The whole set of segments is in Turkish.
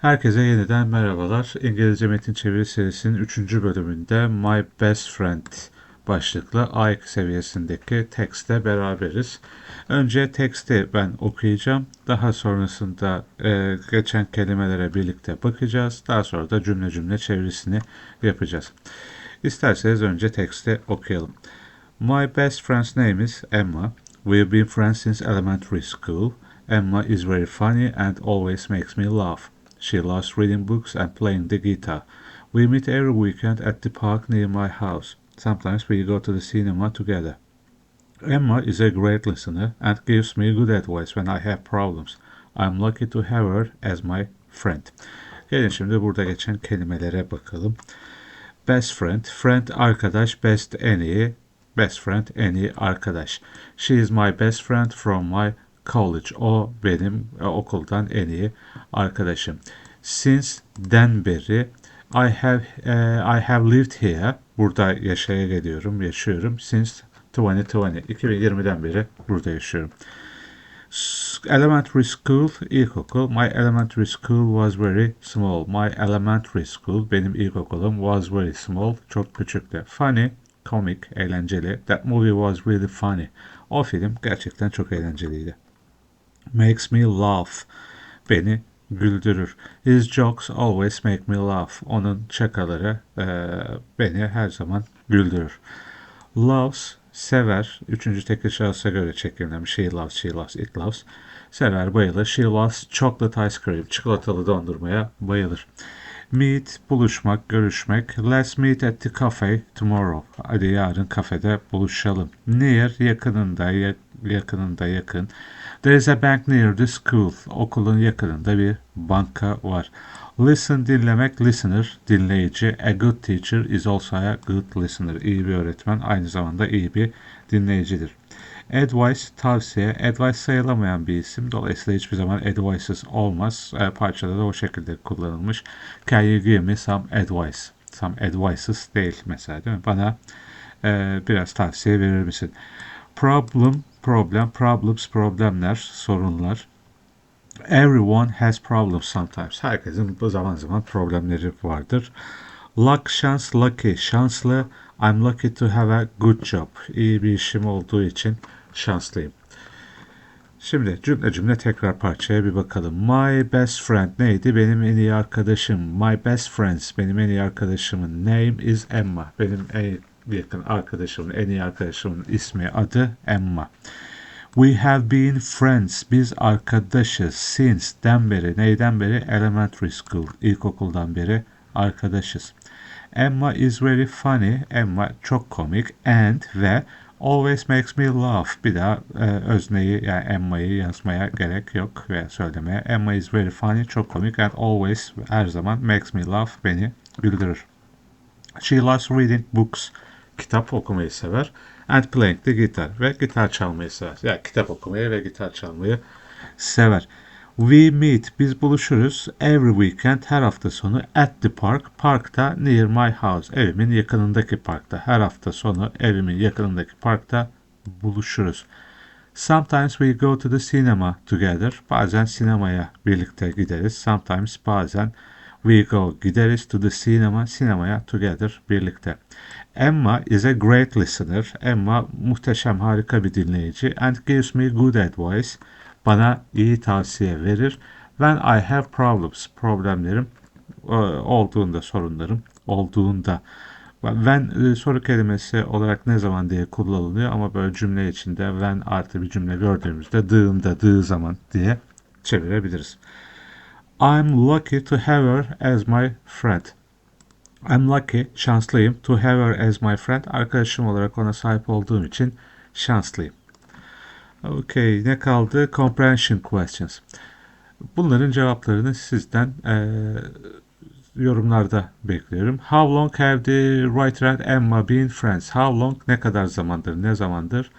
Herkese yeniden merhabalar. İngilizce metin çeviri serisinin 3. bölümünde My Best Friend başlıklı A2 seviyesindeki tekstte beraberiz. Önce teksti ben okuyacağım. Daha sonrasında e, geçen kelimelere birlikte bakacağız. Daha sonra da cümle cümle çevirisini yapacağız. İsterseniz önce teksti okuyalım. My best friend's name is Emma. We've been friends since elementary school. Emma is very funny and always makes me laugh. She loves reading books and playing the guitar. We meet every weekend at the park near my house. Sometimes we go to the cinema together. Emma is a great listener and gives me good advice when I have problems. I'm lucky to have her as my friend. Gelin şimdi burada geçen kelimelere bakalım. Best friend, friend arkadaş, best en iyi, best friend en iyi arkadaş. She is my best friend from my college. O benim e, okuldan en iyi arkadaşım. Since den beri I have uh, I have lived here. Burada yaşaya geliyorum, yaşıyorum. Since 2020. 2020'den beri burada yaşıyorum. Elementary school, ilkokul. My elementary school was very small. My elementary school, benim ilkokulum was very small. Çok küçüktü. Funny, komik, eğlenceli. That movie was really funny. O film gerçekten çok eğlenceliydi makes me laugh. Beni güldürür. His jokes always make me laugh. Onun şakaları e, beni her zaman güldürür. Loves, sever. Üçüncü tekil şahısa göre çekimlenmiş. She loves, she loves, it loves. Sever, bayılır. She loves chocolate ice cream. Çikolatalı dondurmaya bayılır. Meet, buluşmak, görüşmek. Let's meet at the cafe tomorrow. Hadi yarın kafede buluşalım. Near, yakınında, yakınında yakın. There is a bank near the school. Okulun yakınında bir banka var. Listen dinlemek, listener, dinleyici. A good teacher is also a good listener. İyi bir öğretmen aynı zamanda iyi bir dinleyicidir. Advice, tavsiye. Advice sayılamayan bir isim. Dolayısıyla hiçbir zaman advices olmaz. E, parçada da o şekilde kullanılmış. Can you give me some advice? Some advices değil mesela değil mi? Bana e, biraz tavsiye verir misin? Problem, problem, problems, problemler, sorunlar. Everyone has problems sometimes. Herkesin bu zaman zaman problemleri vardır. Luck, şans, lucky, şanslı. I'm lucky to have a good job. İyi bir işim olduğu için şanslıyım. Şimdi cümle cümle tekrar parçaya bir bakalım. My best friend neydi? Benim en iyi arkadaşım. My best friends benim en iyi arkadaşımın name is Emma. Benim en yakın arkadaşımın, en iyi arkadaşımın ismi, adı Emma. We have been friends. Biz arkadaşız. Since den beri. Neyden beri? Elementary school. İlkokuldan beri arkadaşız. Emma is very funny. Emma çok komik. And ve always makes me laugh. Bir daha e, özneyi yani Emma'yı yazmaya gerek yok ve söylemeye. Emma is very funny. Çok komik. And always her zaman makes me laugh. Beni güldürür. She loves reading books kitap okumayı sever. And playing the guitar ve gitar çalmayı sever. Yani kitap okumayı ve gitar çalmayı sever. We meet, biz buluşuruz every weekend, her hafta sonu at the park, parkta near my house, evimin yakınındaki parkta. Her hafta sonu evimin yakınındaki parkta buluşuruz. Sometimes we go to the cinema together. Bazen sinemaya birlikte gideriz. Sometimes bazen we go gideriz to the cinema, sinemaya together birlikte. Emma is a great listener. Emma muhteşem harika bir dinleyici and gives me good advice. Bana iyi tavsiye verir. When I have problems, problemlerim e, olduğunda, sorunlarım olduğunda. When e, soru kelimesi olarak ne zaman diye kullanılıyor ama böyle cümle içinde when artı bir cümle gördüğümüzde dığında, dığı zaman diye çevirebiliriz. I'm lucky to have her as my friend. I'm lucky, şanslıyım to have her as my friend. Arkadaşım olarak ona sahip olduğum için şanslıyım. Okay, ne kaldı? Comprehension questions. Bunların cevaplarını sizden e, yorumlarda bekliyorum. How long have the writer and Emma been friends? How long ne kadar zamandır, ne zamandır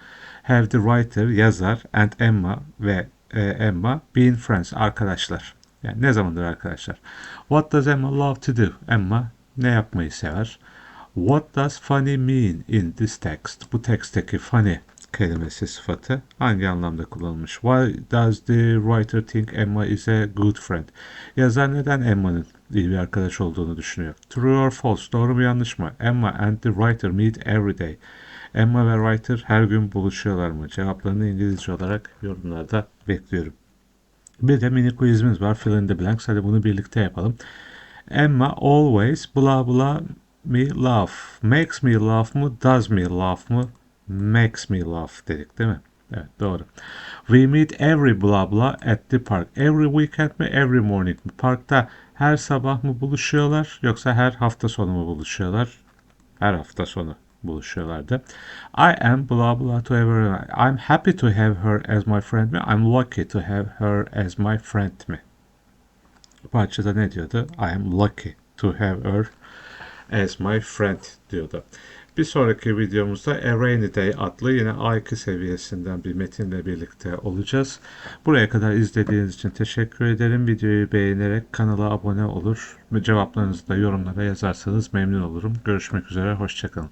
have the writer, yazar and Emma ve e, Emma been friends, arkadaşlar. Yani ne zamandır arkadaşlar? What does Emma love to do? Emma ne yapmayı sever? What does funny mean in this text? Bu tekstteki funny kelimesi sıfatı hangi anlamda kullanılmış? Why does the writer think Emma is a good friend? Yazar neden Emma'nın iyi bir arkadaş olduğunu düşünüyor? True or false? Doğru mu yanlış mı? Emma and the writer meet every day. Emma ve writer her gün buluşuyorlar mı? Cevaplarını İngilizce olarak yorumlarda bekliyorum. Bir de mini quizimiz var. Fill in the blanks. Hadi bunu birlikte yapalım. Emma always blah blah me laugh. Makes me laugh mı? Does me laugh mı? Makes me laugh dedik değil mi? Evet doğru. We meet every blah blah at the park. Every weekend mi? Every morning mi? Parkta her sabah mı buluşuyorlar yoksa her hafta sonu mu buluşuyorlar? Her hafta sonu buluşuyorlardı. I am blah blah to everyone. I'm happy to have her as my friend mi? I'm lucky to have her as my friend mi? Parçada ne diyordu? I am lucky to have her as my friend diyordu. Bir sonraki videomuzda A Rainy Day adlı yine A2 seviyesinden bir metinle birlikte olacağız. Buraya kadar izlediğiniz için teşekkür ederim. Videoyu beğenerek kanala abone olur. Cevaplarınızı da yorumlara yazarsanız memnun olurum. Görüşmek üzere, hoşçakalın.